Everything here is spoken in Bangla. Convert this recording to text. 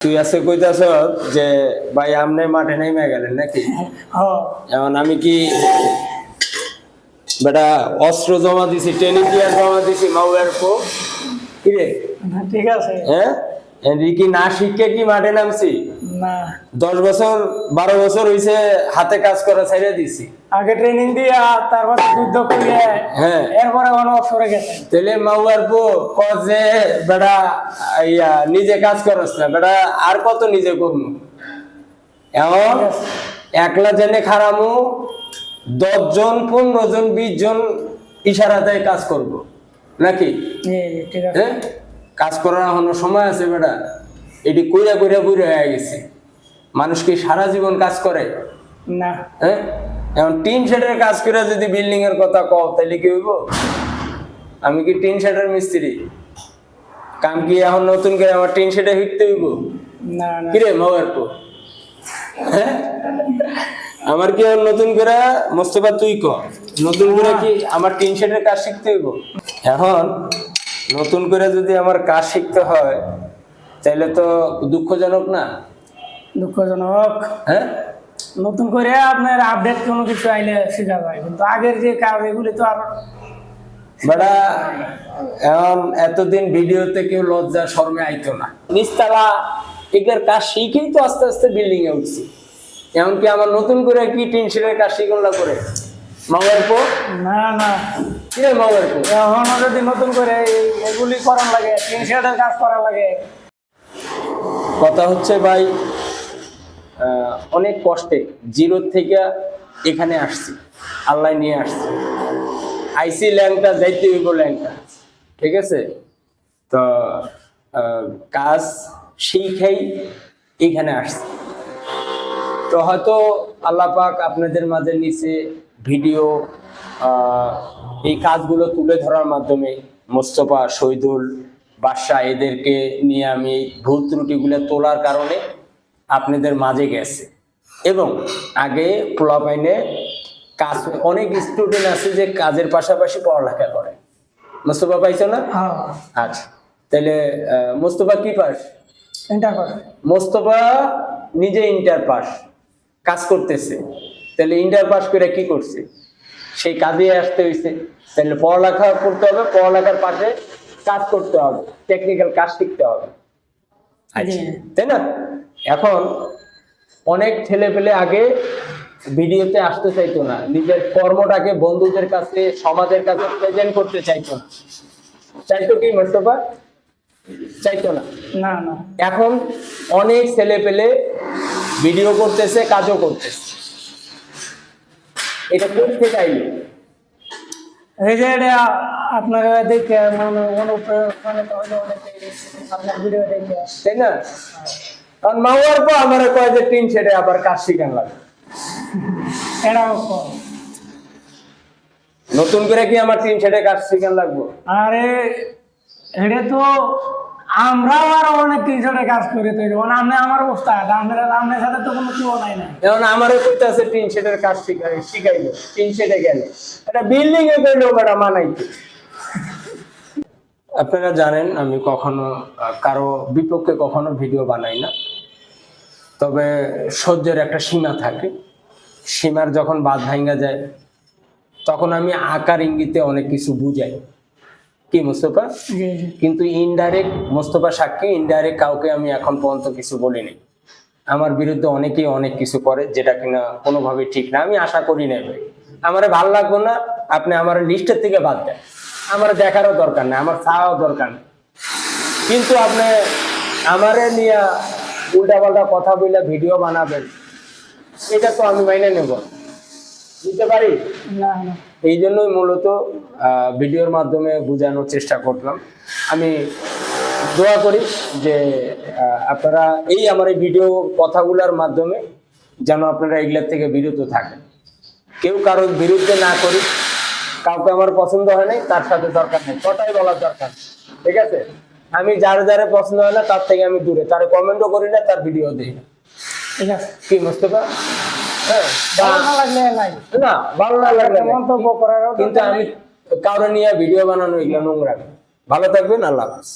তুই আছে কইতাছ যে ভাই আমনে মাঠে নেমে গেলেন নাকি? এমন এখন আমি কি বেটা অস্ত্র জমা দিছি ট্রেনিং গিয়ার জমা দিছি মাউয়ার পো? কি রে? ঠিক আছে। হ্যাঁ? এদিকে না শিখে কি মাঠে নামছি? না। দশ বছর বারো বছর হইছে হাতে কাজ করা ছেড়ে দিছি। আগে ট্রেনিং দিয়া তারপর যুদ্ধ করিয়ে হ্যাঁ। এরপরে কোনো অবসরে গেছে। তেলে মাউয়ার পো যে বেটা ইয়া নিজে কাজ করস না বেটা আর কত নিজে করব এখন একলা জেনে খারামু দশ জন পনেরো জন বিশ জন ইশারাতে কাজ করব। নাকি? ঠিক আছে। হ্যাঁ? কাজ করার এখনও সময় আছে বেটা? এটি কইরা কইরা বুড়ে হয়ে গেছে। মানুষ কি সারা জীবন কাজ করে? না। হ্যাঁ? এখন টিন শেডের কাজ করে যদি বিল্ডিং এর কথা কও তাহলে কি হইব? আমি কি টিন শেডের মিস্ত্রি? কাম কি এখন নতুন করে আমার টিন শেডে হিটতে হইব? না না। কিরে পো হ্যাঁ? আমার কি আর নতুন করে মোস্তফা তুই ক? নতুন করে কি আমার টিন শেডের কাজ শিখতে হইব? এখন নতুন করে যদি আমার কাজ শিখতে হয় তাহলে তো দুঃখজনক না? দুঃখজনক। হ্যাঁ? নতুন করে আপনার আপডেট কোনো কিছু আইলে শেখা যায় কিন্তু আগের যে কাজ এগুলি তো আর বেটা এখন এতদিন ভিডিওতে কেউ লজ্জা শর্মে আইতো না। নিচতলা এগুলোর কাজ শিখেই তো আস্তে আস্তে বিল্ডিং এ উঠছি। এমনকি আমার নতুন করে কি টিন শেডের কাজ শিখলা করে? পো না না। কি রে পো এখনও যদি নতুন করে এগুলি করার লাগে তিন শেডের কাজ করা লাগে কথা হচ্ছে ভাই অনেক কষ্টে জিরো থেকে এখানে আসছি, আল্লাহ নিয়ে আসছি। আইসি ল্যাংটা, যাইতে হইব ল্যাংটা, ঠিক আছে? তো কাজ শিখেই এখানে আসছি। তো হয়তো আল্লাহ পাক আপনাদের মাঝে নিচে ভিডিও এই কাজগুলো তুলে ধরার মাধ্যমে মোস্তফা, শহীদুল বাদশাহ এদেরকে নিয়ে আমি ভুল ত্রুটিগুলো তোলার কারণে আপনাদের মাঝে গেছে। এবং আগে পোলাপাইনে কাজ অনেক স্টুডেন্ট আছে যে কাজের পাশাপাশি পড়ালেখা করে। মোস্তফা পাইছো না? হ্যাঁ। আচ্ছা। তাহলে মোস্তফা কি পাস? চিন্তা করে মোস্তফা নিজে ইন্টার পাস কাজ করতেছে। তাহলে ইন্টার পাস করে কি করছে? সেই কাজে আসতে হয়েছে তাহলে পড়ালেখা করতে হবে পড়ালেখার পাশে কাজ করতে হবে টেকনিক্যাল কাজ শিখতে হবে। আচ্ছা। তাই না? এখন অনেক ছেলে পেলে আগে ভিডিওতে আসতে চাইতো না নিজের কর্মটাকে বন্ধুদের কাছে সমাজের কাছে প্রেজেন্ট করতে চাইতো না। চাইতো কি মোস্তফা? চাইতো না। না না। এখন অনেক ছেলে পেলে ভিডিও করতেছে কাজও করতেছে। এটা কোথা থেকে আইলো? এই যে এটা আপনারা দেখে মানে অনুপ্রেরণা হইল অনেকে আপনার ভিডিও দেখে তাই না? কারণ মাওয়ার পর আমার কয় যে টিন শেডে আবার কাজ শিখান লাগে? এটাও নতুন করে কি আমার টিন শেডে কাজ শিখান লাগবো? আরে এটা তো আমরাও আরও অনেক কিছুটা কাজ করি তৈরি মানে আমি আমার অবস্থা আপনার সাথে তো কোনো তুলনাই নাই যেমন আমারও টিন শেডের কাজ শিখাই শিখাইলো টিন শেডে গেলে। এটা বিল্ডিং এ গেলো বেটা মানাইতে। আপনারা জানেন আমি কখনো কারও বিপক্ষে কখনো ভিডিও বানাই না। তবে সহ্যের একটা সীমা থাকে। সীমার যখন বাদ ভাঙ্গা যায় তখন আমি আকার ইঙ্গিতে অনেক কিছু বুঝাই। কি মুস্তফা? কিন্তু ইনডাইরেক্ট মোস্তফা সাক্ষী ইনডাইরেক্ট কাউকে আমি এখন পর্যন্ত কিছু বলিনি। আমার বিরুদ্ধে অনেকেই অনেক কিছু করে যেটা কিনা কোনোভাবে ঠিক না। আমি আশা করি না ভাই আমার ভালো লাগবে না আপনি আমার লিস্টের থেকে বাদ দেন। আমার দেখারও দরকার নেই আমার চাওয়াও দরকার নেই। কিন্তু আপনি আমারে নিয়ে উল্টাপাল্টা কথা বলে ভিডিও বানাবেন এটা তো আমি মাইনে নেব। বুঝতে পারি? না না। এই জন্যই মূলত ভিডিওর মাধ্যমে বোঝানোর চেষ্টা করলাম। আমি দোয়া করি যে আপনারা এই আমার এই ভিডিও কথাগুলোর মাধ্যমে যেন আপনারা এগুলোর থেকে বিরত থাকেন। কেউ কারোর বিরুদ্ধে না করি কাউকে আমার পছন্দ হয় নাই তার সাথে দরকার নেই। কটাই বলার দরকার? ঠিক আছে? আমি যার যারে পছন্দ হয় না তার থেকে আমি দূরে। তার কমেন্টও করি না তার ভিডিও দিই না। ঠিক আছে। কি মুস্তফা? হ্যাঁ না ভালো লাগলে কিন্তু আমি কারও নিয়ে ভিডিও বানানো এগুলো নোংরা ভালো থাকবেন আল্লাহ হাফিজ।